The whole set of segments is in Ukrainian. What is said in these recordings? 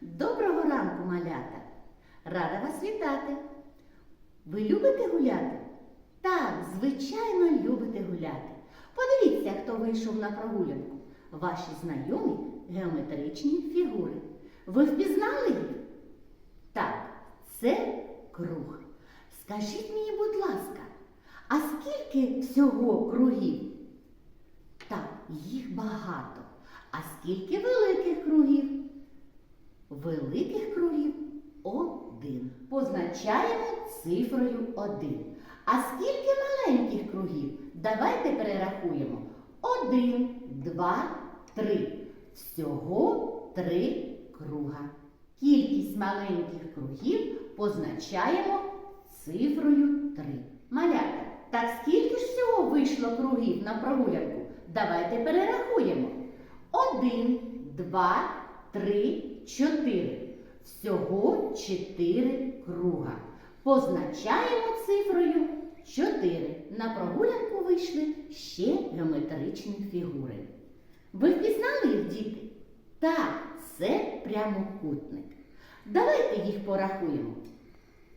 Доброго ранку, малята! Рада вас вітати! Ви любите гуляти? Так, звичайно, любите гуляти. Подивіться, хто вийшов на прогулянку. Ваші знайомі геометричні фігури. Ви впізнали їх? Так, це круг. Скажіть мені, будь ласка, а скільки всього кругів? Так, їх багато. А скільки великих кругів? Великих кругів один. Позначаємо цифрою один. А скільки маленьких кругів? Давайте перерахуємо. Один, два, три. Всього три круга. Кількість маленьких кругів позначаємо цифрою 3. Малята, так скільки ж всього вийшло кругів на прогулянку? Давайте перерахуємо. Один, два, три, чотири. Всього чотири круга. Позначаємо цифрою 4. На прогулянку вийшли ще геометричні фігури. Ви впізнали їх, діти? Так, це прямокутник. Давайте їх порахуємо.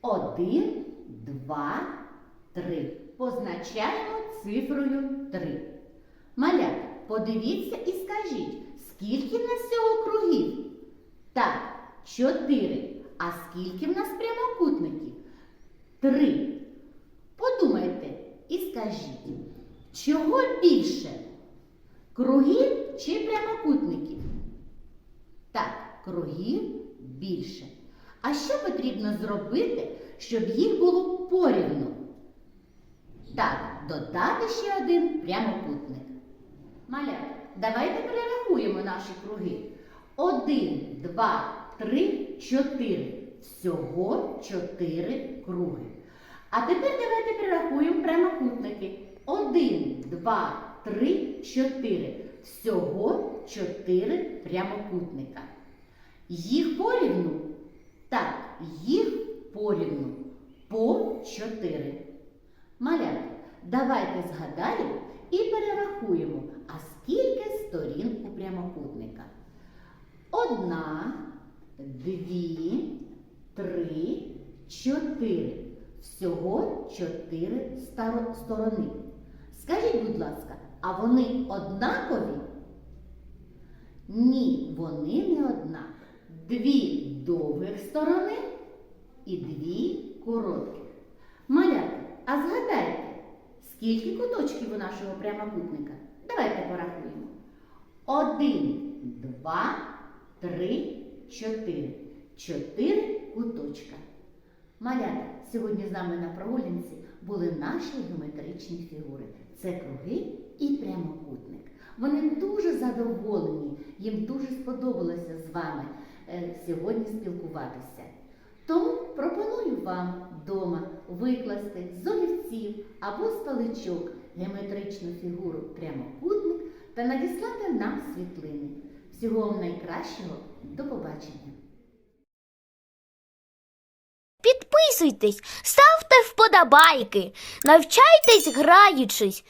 Один, два, три. Позначаємо цифрою 3. Малята, подивіться і скажіть, скільки в нас всього кругів? Так, 4. А скільки в нас прямокутників? 3. Подумайте і скажіть, чого більше? Кругів чи прямокутників? Так, кругів більше. А що потрібно зробити, щоб їх було порівну? Так, додати ще один прямокутник. Малята, давайте перерахуємо наші круги. Один, два, три, чотири. Всього чотири круги. А тепер давайте перерахуємо прямокутники. Один, два, три, чотири. Всього чотири прямокутника. Їх порівну? Так, їх порівну по чотири. Малята, давайте згадаємо і перерахуємо, а скільки сторін у прямокутника. Одна, дві, три, чотири. Всього чотири сторони. Скажіть, будь ласка, а вони однакові? Ні, вони не однакові. Дві довгих сторони і дві коротких. Малята, а згадайте, скільки куточків у нашого прямокутника? Один, два, три, чотири. Чотири куточка. Малята, сьогодні з нами на прогулянці були наші геометричні фігури. Це круги і прямокутник. Вони дуже задоволені, їм дуже сподобалося з вами е, сьогодні спілкуватися. Тому пропоную вам вдома викласти з олівців або з паличок геометричну фігуру прямокутник та надіслати нам світлини. Всього вам найкращого, до побачення! Підписуйтесь, ставте вподобайки, навчайтесь граючись